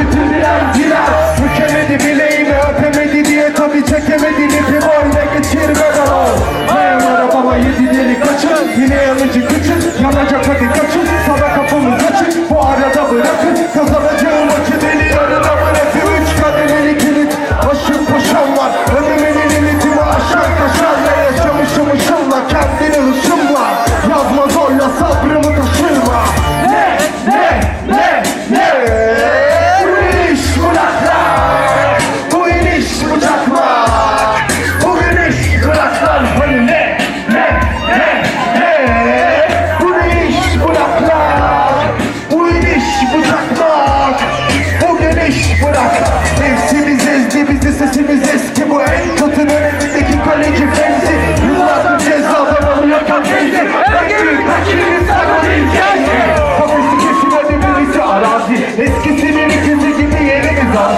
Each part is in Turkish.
Bütün dilenciler Bükemedi bileğimi öpemedi diye tabi çekemedi. Lipi boyuna geçirme bana Memur arabama yedi deli kaçın. Yine yanıcı kıçın Yanacak hadi kaçın. Sana kapımız açık Bu arada bırakın. Kazanacağım maçı deli yarına bırakın. Üç kademeli kilit. Başım paşam var. Önümün limitimi aşar kaşarla Yaşamışım ışınla Kendini hışımla. Yazma zorla sabrımı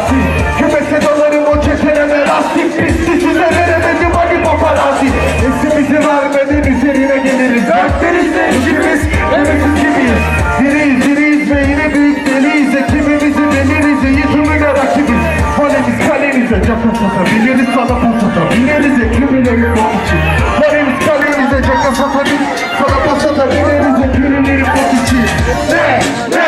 asi Kümese dalarım o çeteleme lastik Pisti size veremedim hani paparazzi Esimizi vermeden üzerine geliriz. Dertlerinizde ikimiz Nefesiz gibiyiz. Diriyiz diriyiz ve yine büyük deliyiz. Ekibimizi deliriz Yüzümüne rakibiz. Volemiz kalemize caka satabiliriz Sana pas atabiliriz Ekibimleri bok için. Volemiz kalemize caka satabiliriz Sana pas atabiliriz Ekibimleri bok için Ne